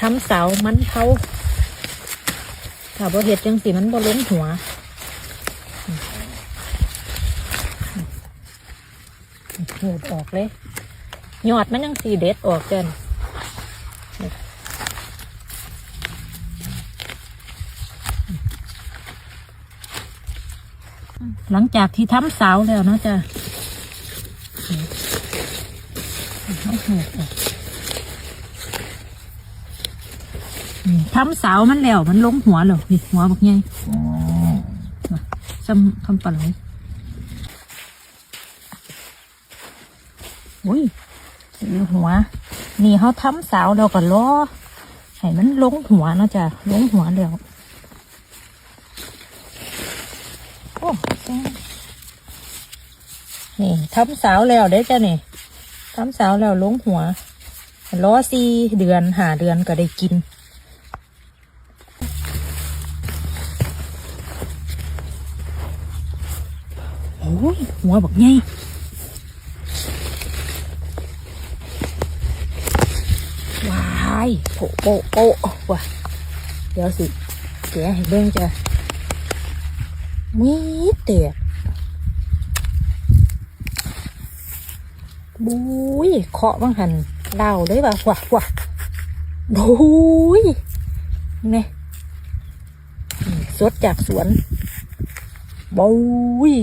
ทำเสามันเผาถ้าบ่เห็ดจังสิมันบ่ลงหัวหูดออกเลย ยอดมันยังสีเด็ดออกเกินหลังจากที่ทำเสาแล้วเนาะจ้ะเอาหูดออก อืม ทำเสามันแล้วมันลงหัวแล้วนี่หัวบักใหญ่ซ้ำคำปลาไหลอุ้ยสีหัว นี่เขาทำเสาเราก็ล้อให้มันลงหัวเนาะจ้ะลงหัวแล้วโอ้แซ่บนี่ทำเสาแล้วเด้อจ้ะนี่ทำเสาแล้วลงหัวล้อสี่เดือนหาเดือนก็ได้กิน ยหัวบักไงวายโปะโปะโปะว่ะเดี๋ยวสิแกะให้เบิ่งจ้ะมีเตียกบุ้ยเคาะบังหันเล่าเลยว่ะว่ะว่ะบุ้ยเนี่ยสดจากสวนบุ้ย